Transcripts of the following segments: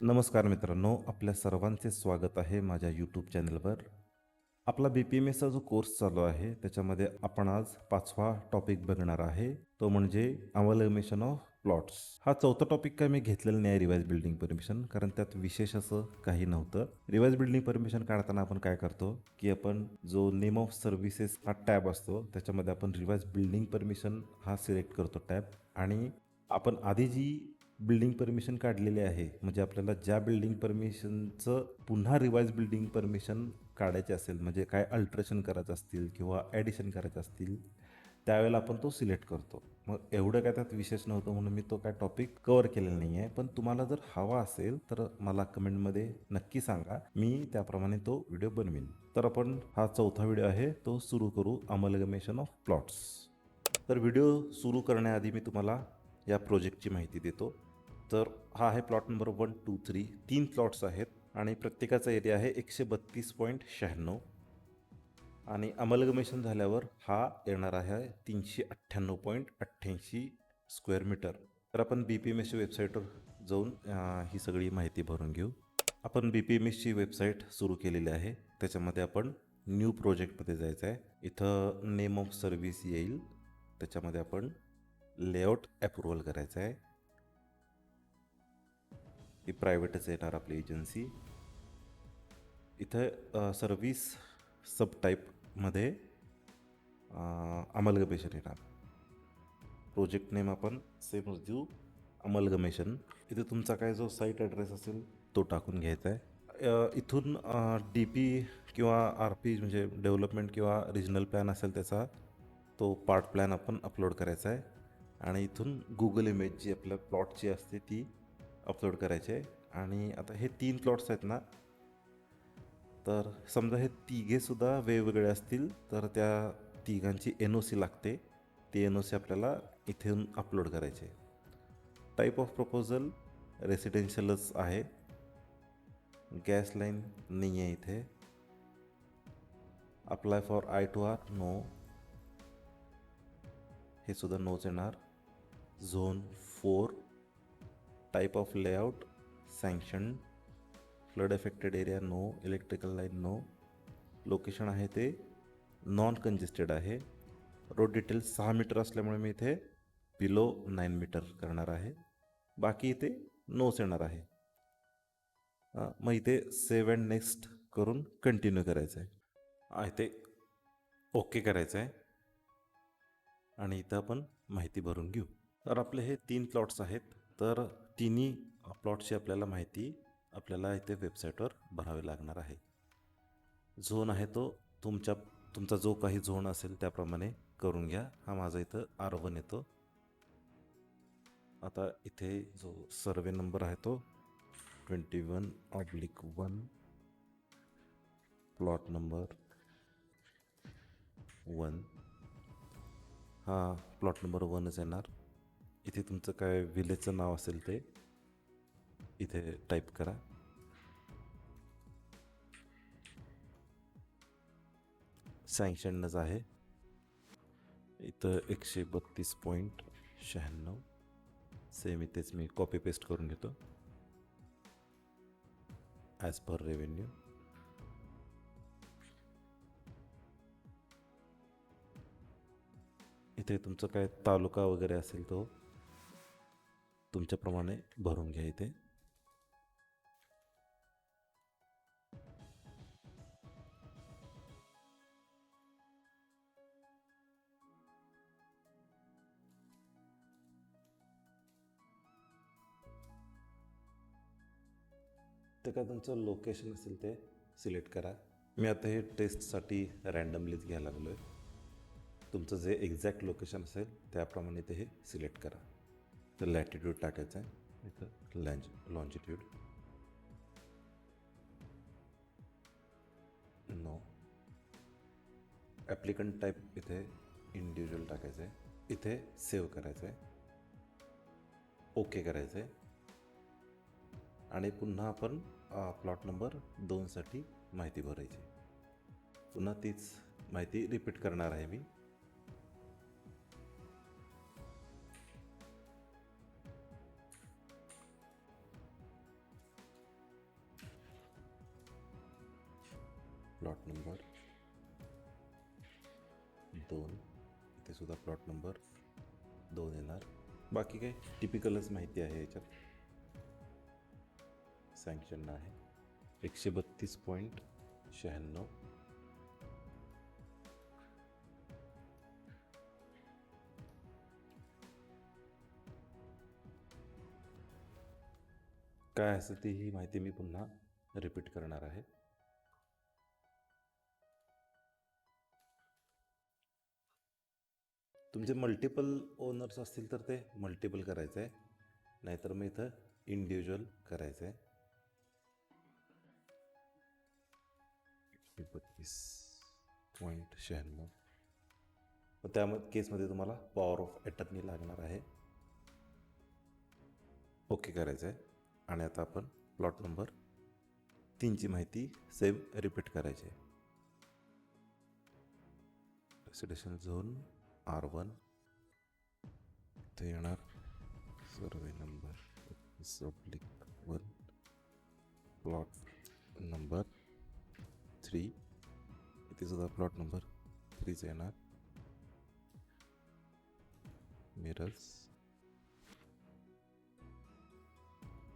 नमस्कार मित्रांनो आपल्या सर्वांचे स्वागत आहे माझ्या यूट्यूब चॅनलवर आपला बी पी एम एसचा जो कोर्स चालू आहे त्याच्यामध्ये आपण आज पाचवा टॉपिक बघणार आहे. तो म्हणजे अवलमेशन ऑफ प्लॉट्स हा चौथा टॉपिक काय मी घेतलेला नाही आहे रिवाइज बिल्डिंग परमिशन कारण त्यात विशेष असं काही नव्हतं. रिवाइज बिल्डिंग परमिशन काढताना आपण काय करतो की आपण जो नेम ऑफ सर्व्हिसेस हा टॅब असतो त्याच्यामध्ये आपण रिवाइज बिल्डिंग परमिशन हा सिलेक्ट करतो टॅब. आणि आपण आधी जी बिल्डिंग परमिशन काढलेली आहे. म्हणजे आपल्याला ज्या बिल्डिंग परमिशनचं पुन्हा रिवाईज बिल्डिंग परमिशन काढायचे असेल म्हणजे काय अल्ट्रेशन करायचं असतील किंवा ॲडिशन करायचं असतील त्यावेळेला आपण तो सिलेक्ट करतो. मग एवढं काय त्यात विशेष नव्हतं म्हणून मी तो काय टॉपिक कवर केलेला नाही आहे पण तुम्हाला जर हवा असेल तर मला कमेंटमध्ये नक्की सांगा. मी त्याप्रमाणे तो व्हिडिओ बनवीन. तर आपण हा चौथा व्हिडिओ आहे तो सुरू करू अमलगमेशन ऑफ प्लॉट्स तर व्हिडिओ सुरू करण्याआधी मी तुम्हाला या प्रोजेक्टची माहिती देतो. तर हा आहे plot number one two three. तीन प्लॉट्स आहेत आणि प्रत्येकाचा एरिया आहे एकशे बत्तीस पॉईंट शहाण्णव. आणि अमलगमेशन झाल्यावर हा येणार आहे तीनशे अठ्ठ्याण्णव पॉईंट अठ्ठ्याऐंशी स्क्वेअर मीटर. तर आपण बी पी एम एसच्या वेबसाईटवर जाऊन ही सगळी माहिती भरून घेऊ. आपण बी पी एम एसची वेबसाईट सुरू केलेली आहे. त्याच्यामध्ये आपण न्यू प्रोजेक्टमध्ये जायचं आहे. इथं नेम ऑफ सर्व्हिस येईल. त्याच्यामध्ये आपण लेआउट अप्रुव्हल करायचं आहे. ही प्रायव्हेटच येणार आपली एजन्सी इथं सर्विस सब टाईपमध्ये अमलगमेशन येणार. प्रोजेक्ट नेम आपण सेमच देऊ अमलगमेशन इथे तुमचा काय जो साईट ॲड्रेस असेल तो टाकून घ्यायचा आहे. इथून डी पी किंवा आर पी म्हणजे डेव्हलपमेंट किंवा रिजनल प्लॅन असेल त्याचा तो पार्ट प्लॅन आपण अपलोड करायचा आहे. आणि इथून गुगल इमेज जी आपल्या प्लॉटची असते ती अपलोड करायचे. आणि आता हे तीन प्लॉट्स आहेत ना तर समजा हे तिघेसुद्धा वेगवेगळे असतील तर त्या तिघांची एन ओ सी लागते. ती एन ओ सी आपल्याला इथेहून अपलोड करायचे. टाईप ऑफ प्रपोजल रेसिडेन्शियलच आहे. गॅस लाईन नाही आहे इथे. Apply for I two R no हे सुद्धा नोच येणार. Zone four type of layout sanction flood affected area no electrical line no location आहे ते नॉन कंजेस्टेड आहे. रोड डिटेल सहा मीटर असल्यामुळे मी इथे बिलो नाईन मीटर करणार आहे. बाकी इथे नोच येणार आहे. मग इथे सेव्ह अँड नेक्स्ट करून कंटिन्यू करायचं आहे इथे ओके करायचं आहे आणि इथं आपण माहिती भरून घेऊ. तर आपले हे तीन प्लॉट्स आहेत. तर तिन्ही प्लॉटची आपल्याला माहिती आपल्याला इथे वेबसाईटवर भरावी लागणार आहे. झोन आहे तो. तुमच्या तुमचा जो काही झोन असेल त्याप्रमाणे करून घ्या. हा माझा इथं आर वन येतो. आता इथे जो सर्वे नंबर आहे तो twenty one oblique one plot number one. हा प्लॉट नंबर वनच येणार. इथे तुमचं काय विलेजचं नाव असेल ते इथे टाईप करा. सँक्शनच आहे. इथं एकशे बत्तीस पॉईंट शहाण्णव. सेम इथेच मी कॉपी पेस्ट करून घेतो. ॲज पर रेव्हेन्यू इथे तुमचं काय तालुका वगैरे असेल तो तुमच्याप्रमाणे भरून घ्या इथे. ते काय तुमचं लोकेशन असेल ते सिलेक्ट करा. मी आता हे टेस्टसाठी रॅन्डमलीच घ्यायला लागलो आहे तुमचं जे एक्झॅक्ट लोकेशन असेल त्याप्रमाणे ते हे सिलेक्ट करा. तर लॅटिट्यूड टाकायचं आहे. इथं. लँज लॉन्जिट्यूड नो ॲप्लिकंट टाईप इथे इंडिव्हिज्युअल टाकायचं आहे. इथे सेव्ह करायचं आहे. ओके करायचं आहे. आणि पुन्हा आपण प्लॉट नंबर दोनसाठी माहिती भरायची. पुन्हा तीच माहिती रिपीट करणार आहे मी. प्लॉट नंबर दोन. इथे सुद्धा प्लॉट नंबर दोन येणार. बाकी काय टिपिकलच माहिती आहे याच्यात. सँक्शन आहे. एकशे बत्तीस पॉईंट शहाण्णव. काय असं ती ही माहिती मी पुन्हा रिपीट करणार आहे. तुमचे मल्टिपल ओनर्स असतील तर ते मल्टिपल करायचं आहे नाहीतर मग इथं इंडिव्हिज्युअल करायचं आहे एकशे बत्तीस पॉईंट शहाण्णव. मग त्या केसमध्ये तुम्हाला पॉवर ऑफ अटर्नी लागणार आहे. ओके करायचं आहे आणि आता आपण प्लॉट नंबर तीनची माहिती सेम रिपीट करायची आहे. रेसिडेशन झोन आर वन ते येणार survey number oblique one plot number three इथे सुद्धा प्लॉट नंबर थ्रीच येणार. मिरर्स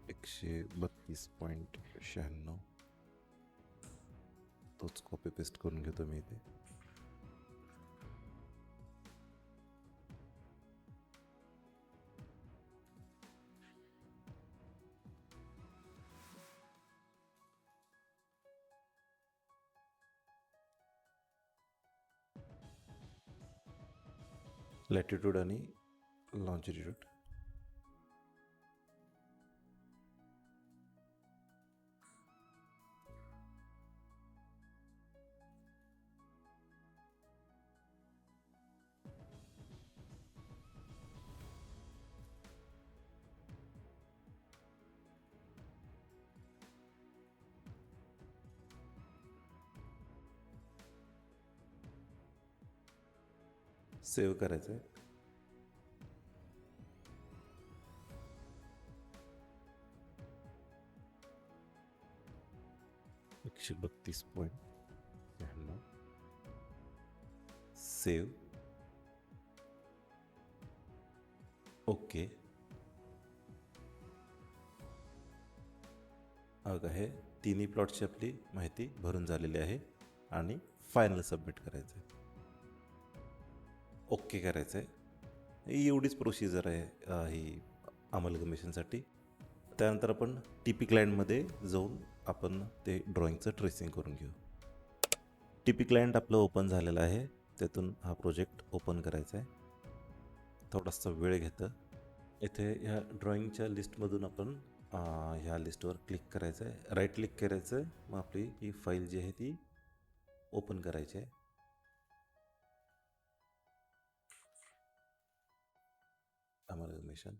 एकशे बत्तीस पॉईंट शहाण्णव. तोच कॉपी पेस्ट करून घेतो मी इथे. लॅटिट्यूड आणि लॉन्जिट्यूड सेव्ह करायचं आहे एकशे बत्तीस पॉईंट शहाण्णव सेव्ह. ओके. अग आहे तिन्ही प्लॉटची आपली माहिती भरून झालेली आहे आणि फायनल सबमिट करायचं आहे ओके करायचं आहे. एवढीच प्रोसिजर आहे ही अमलगमेशनसाठी त्यानंतर आपण टी पी क्लायंटमध्ये जाऊन आपण ते ड्रॉइंगचं ट्रेसिंग करून घेऊ. टी पी क्लायंट आपलं ओपन झालेलं आहे. त्यातून हा प्रोजेक्ट ओपन करायचा आहे. थोडासा वेळ घेतं. इथे ह्या ड्रॉइंगच्या लिस्टमधून आपण ह्या लिस्टवर क्लिक करायचं आहे. राईट क्लिक करायचं आहे. मग आपली ही फाईल जी आहे ती ओपन करायची आहे. इन्फॉर्मेशन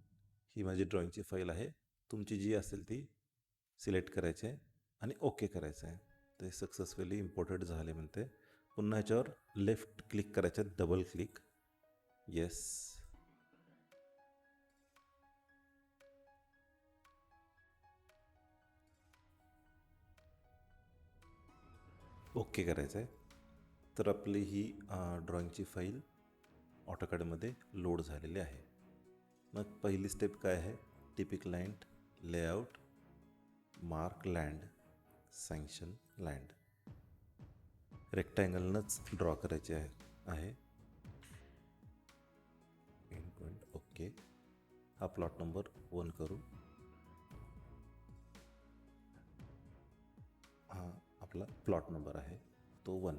ही माझी ड्रॉईंगची फाईल आहे. तुमची जी असेल ती सिलेक्ट करायची आहे आणि ओके करायचं आहे. ते सक्सेसफुली इम्पोर्टेड झाले म्हणते. पुन्हा ह्याच्यावर लेफ्ट क्लिक करायचं डबल क्लिक येस ओके करायचं आहे. तर आपली ही ड्रॉईंगची फाईल ऑटोकॅडमध्ये लोड झालेली आहे. मग पहिली स्टेप काय आहे? टिपिक land layout mark land sanction land रेक्टँगलनंच draw करायचे आहे आहे. एंड पॉईंट ओके हा प्लॉट नंबर वन करू. हा आपला प्लॉट नंबर आहे तो वन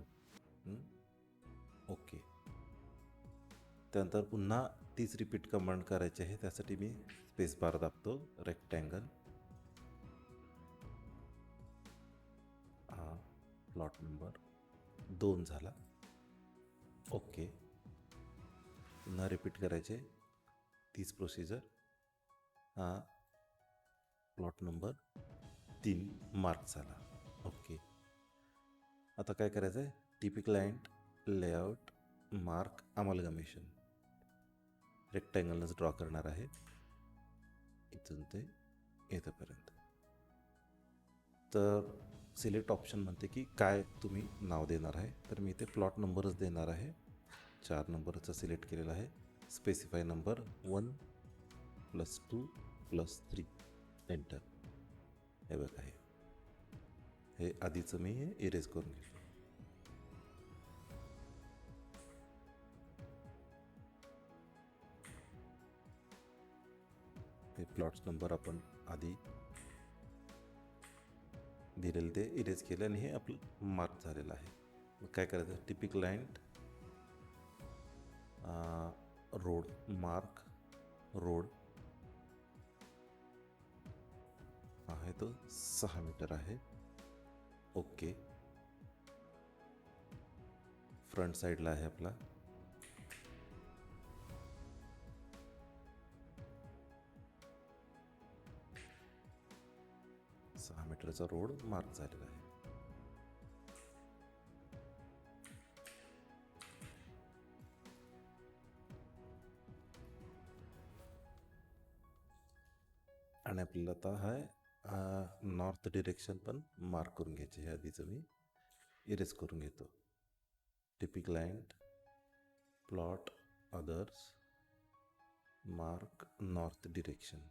ओके त्यानंतर पुन्हा तीच रिपीट कमांड करायची आहे त्यासाठी मी स्पेस बार दाबतो रेक्टँगल हा प्लॉट नंबर दोन झाला. ओके पुन्हा रिपीट करायचे. तीच प्रोसिजर हा प्लॉट नंबर तीन मार्क झाला. ओके आता काय करायचं आहे TP client layout mark amalgamation रेक्टँगलनंच draw करणार आहे इथून ते इथंपर्यंत तर सिलेक्ट ऑप्शन म्हणते की काय तुम्ही नाव देणार आहे. तर मी इथे प्लॉट नंबरच देणार आहे. चार नंबरचं सिलेक्ट केलेला आहे. Specify number one plus two plus three enter हे बघा हे. हे आधीचं मी हे इरेज करून घेतो प्लॉट्स नंबर आपण आधी दिलेलं ते इरेज केले आणि हे आपलं मार्क झालेलं आहे. मग काय करायचं? टिपिक लाईन रोड मार्क रोड आहे तो सहा मीटर आहे. ओके फ्रंट साईडला आहे आपला. मीटरचा रोड मार्क झालेला आहे. आणि आपल्याला आता हा नॉर्थ डिरेक्शन पण मार्क करून घ्यायचे हे आधीचं मी. इरेज करून घेतो. टिपिक land plot others mark north direction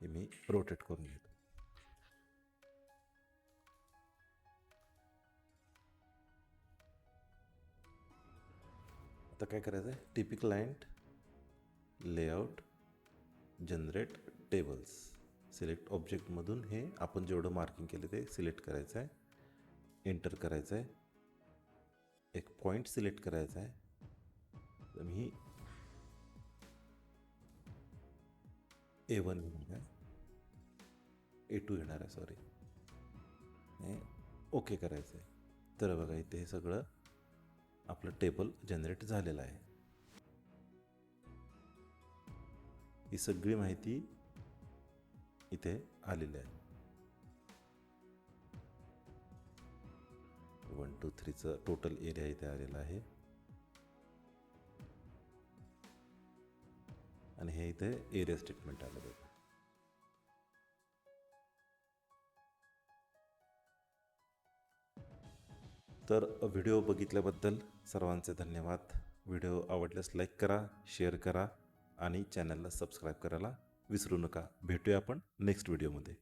हे मी रोटेट करून घेतो. आता काय करायचं आहे टिपिक client layout generate tables select ऑब्जेक्टमधून हे आपण जेवढं मार्किंग केलं ते सिलेक्ट करायचं आहे एंटर करायचं आहे एक पॉईंट सिलेक्ट करायचा आहे तर मी ए वन घेणार आहे. ए टू घेणार आहे सॉरी ओके करायचं आहे तर बघा इथे हे सगळं आपलं टेबल जनरेट झालेलं आहे. ही सगळी माहिती इथे आलेली आहे. वन टू थ्रीचं टोटल एरिया इथे आलेला आहे. आणि हे इथे एरिया स्टेटमेंट आलं बघा. तर व्हिडिओ बघितल्याबद्दल सर्वांचे धन्यवाद. व्हिडिओ आवडल्यास लाईक करा शेअर करा आणि चॅनलला सबस्क्राईब करायला विसरू नका. भेटूया आपण नेक्स्ट व्हिडिओमध्ये.